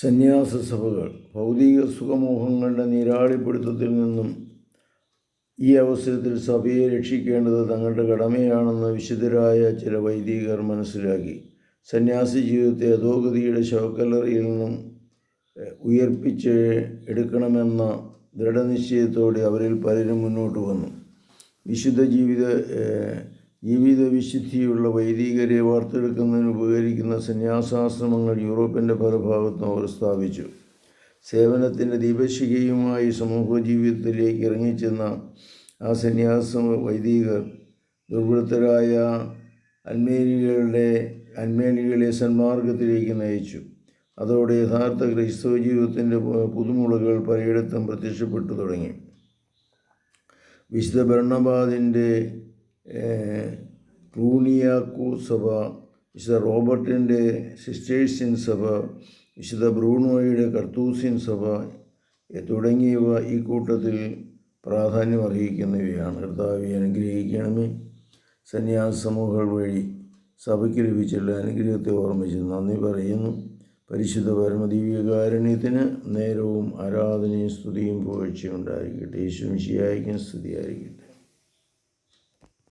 സന്യാസ സഭകൾ ഭൗതിക സുഖമോഹങ്ങളുടെ നീരാളിപ്പിടുത്തത്തിൽ നിന്നും ഈ അവസരത്തിൽ സഭയെ രക്ഷിക്കേണ്ടത് തങ്ങളുടെ കടമയാണെന്ന് വിശുദ്ധരായ ചില വൈദികർ മനസ്സിലാക്കി. സന്യാസി ജീവിതത്തെ അധോഗതിയുടെ ശവക്കല്ലറിയിൽ നിന്നും ഉയർപ്പിച്ച് എടുക്കണമെന്ന ദൃഢനിശ്ചയത്തോടെ അവരിൽ പലരും മുന്നോട്ട് വന്നു. വിശുദ്ധ ജീവിത ജീവിത വിശുദ്ധിയുള്ള വൈദികരെ വാർത്തെടുക്കുന്നതിന് ഉപകരിക്കുന്ന സന്യാസാശ്രമങ്ങൾ യൂറോപ്പിന്റെ പല ഭാഗത്തും അവർ സ്ഥാപിച്ചു. സേവനത്തിന്റെ ദീപശികയുമായി സമൂഹ ജീവിതത്തിലേക്ക് ഇറങ്ങിച്ചെന്ന ആ സന്യാസ വൈദികർ ദുർവൃത്തരായ അന്മേലികളുടെ അന്മേലികളെ സന്മാർഗത്തിലേക്ക് നയിച്ചു. അതോടെ യഥാർത്ഥ ക്രൈസ്തവ ജീവിതത്തിന്റെ പുതുമുളകൾ പലയിടത്തും പ്രത്യക്ഷപ്പെട്ടു തുടങ്ങി. വിശുദ്ധ ഭരണബാദിന്റെ ക്ലൂണിയാക്കു സഭ വിശുദ്ധ റോബർട്ടിന്റെ സിസ്റ്റേഴ്സിൻ സഭ വിശുദ്ധ ബ്രൂണോയുടെ കർത്തൂസിൻ സഭ തുടങ്ങിയവ ഈ കൂട്ടത്തിൽ പ്രാധാന്യം അർഹിക്കുന്നവയാണ്. കർത്താവെ അനുഗ്രഹിക്കണമേ. സന്യാസ സമൂഹങ്ങൾ വഴി സഭയ്ക്ക് ലഭിച്ചുള്ള അനുഗ്രഹത്തെ ഓർമ്മിച്ച് നന്ദി പറയുന്നു. പരിശുദ്ധ പരമദിവ്യകാരുണ്യത്തിന് നേരവും ആരാധനയും സ്തുതിയും പുകഴ്ചയും ഉണ്ടായിരിക്കട്ടെ. യേശുവിശിയായിരിക്കും സ്തുതിയായിരിക്കട്ടെ.